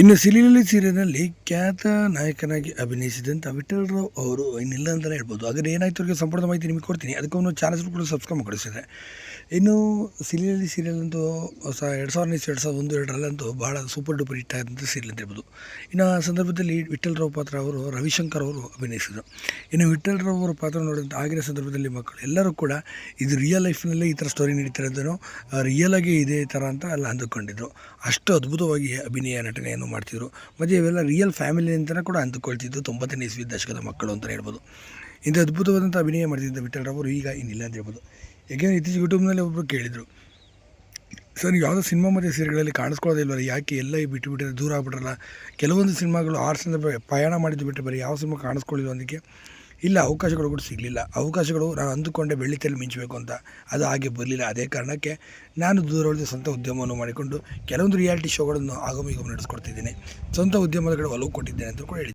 ಇನ್ನು ಸಿಲಿಲಿ ಸೀರಿಯಲ್ನಲ್ಲಿ ಖ್ಯಾತ ನಾಯಕನಾಗಿ ಅಭಿನಯಿಸಿದಂಥ ವಿಠಲ್ ರಾವ್ ಅವರು ಇನ್ನಿಲ್ಲ ಅಂತಲೇ ಹೇಳ್ಬೋದು. ಹಾಗಾದ್ರೆ ಏನಾಯ್ತು ಅವರಿಗೆ ಸಂಪೂರ್ಣ ಮಾಹಿತಿ ನಿಮಗೆ ಕೊಡ್ತೀನಿ. ಅದಕ್ಕೆ ಒಂದು ಚಾನಲ್ಸ್ ಕೂಡ ಸಬ್ಸ್ಕ್ರೈಬ್ ಮಾಡಿಸಿದೆ ಇನ್ನು ಸಿಲಿಲಿ ಸೀರಿಯಲ್ ಅಂತೂ ಹೊಸ ಎರಡು ಸಾವಿರದ ಎರಡು ಸಾವಿರದ ಒಂದು ಎರಡರಲ್ಲಂತೂ ಭಾಳ ಸೂಪರ್ ಡೂಪರ್ ಹಿಟ್ ಆದಂಥ ಸೀರಿಯಲ್ ಅಂತ ಹೇಳ್ಬೋದು. ಇನ್ನು ಆ ಸಂದರ್ಭದಲ್ಲಿ ವಿಠಲ್ ರಾವ್ ಪಾತ್ರ ಅವರು, ರವಿಶಂಕರ್ ಅವರು ಅಭಿನಯಿಸಿದರು. ಇನ್ನು ವಿಠಲ್ ರಾವ್ ಅವರ ಪಾತ್ರ ನೋಡಿದಂಥ ಆಗಿನ ಸಂದರ್ಭದಲ್ಲಿ ಮಕ್ಕಳು ಎಲ್ಲರೂ ಕೂಡ ಇದು ರಿಯಲ್ ಲೈಫ್ನಲ್ಲೇ ಈ ಥರ ಸ್ಟೋರಿ ನಡೀತಿರೋದನ್ನು ರಿಯಲ್ ಆಗಿ ಇದೇ ಥರ ಅಂತ ಎಲ್ಲ ಅಂದುಕೊಂಡಿದ್ರು. ಅಷ್ಟು ಅದ್ಭುತವಾಗಿ ಅಭಿನಯ ನಟನೆಯನ್ನು ಮಾಡ್ತಿದ್ರು. ಮತ್ತು ಇವೆಲ್ಲ ರಿಯಲ್ ಫ್ಯಾಮಿಲಿ ಅಂತಲೇ ಕೂಡ ಅಂದುಕೊಳ್ತಿದ್ದು ತೊಂಬತ್ತನೇ ಇಸ್ವಿ ದಶಕದ ಮಕ್ಕಳು ಅಂತಲೇ ಹೇಳ್ಬೋದು. ಇಂಥ ಅದ್ಭುತವಾದಂಥ ಅಭಿನಯ ಮಾಡ್ತಿದ್ದ ವಿಠಲ್ ರಾವ್ ಈಗ ಇನ್ನಿಲ್ಲ ಅಂತ ಹೇಳ್ಬೋದು. ಯಾಕೆಂದರೆ ಇತ್ತೀಚೆಗೆ ಯೂಟ್ಯೂಬ್ನಲ್ಲಿ ಒಬ್ಬರು ಕೇಳಿದರು, ಸರ್ ಯಾವುದೋ ಸಿನಿಮಾ ಮತ್ತು ಸೀರೆಗಳಲ್ಲಿ ಕಾಣಿಸ್ಕೊಳ್ಳೋದಿಲ್ವಲ್ಲ ಯಾಕೆ ಎಲ್ಲ ಬಿಟ್ಟು ಬಿಟ್ಟರೆ ದೂರ ಆಗ್ಬಿಟ್ರಲ್ಲ? ಕೆಲವೊಂದು ಸಿನಿಮಾಗಳು ಆರು ಪಯಣ ಮಾಡಿದ್ದು ಬಿಟ್ಟರೆ ಬರೀ ಯಾವ ಸಿನಿಮಾ ಕಾಣಿಸ್ಕೊಳ್ಳಿಲ್ಲ ಅದಕ್ಕೆ? ಇಲ್ಲ, ಅವಕಾಶಗಳು ಕೂಡ ಸಿಗಲಿಲ್ಲ. ಅವಕಾಶಗಳು ನಾನು ಅಂದುಕೊಂಡೆ ಬೆಳ್ಳಿತೆಯಲ್ಲಿ ಮಿಂಚಬೇಕು ಅಂತ. ಅದು ಹಾಗೆ ಬರಲಿಲ್ಲ. ಅದೇ ಕಾರಣಕ್ಕೆ ನಾನು ದೂರ ಉಳಿದ ಸ್ವಂತ ಉದ್ಯಮವನ್ನು ಮಾಡಿಕೊಂಡು ಕೆಲವೊಂದು ರಿಯಾಲಿಟಿ ಶೋಗಳನ್ನು ಆಗಮಿಗೂ ನಡೆಸ್ಕೊಡ್ತಿದ್ದೀನಿ ಸ್ವಂತ ಉದ್ಯಮದ ಕಡೆ ಒಲವು ಕೊಟ್ಟಿದ್ದೇನೆ ಅಂತ ಕೂಡ ಹೇಳಿ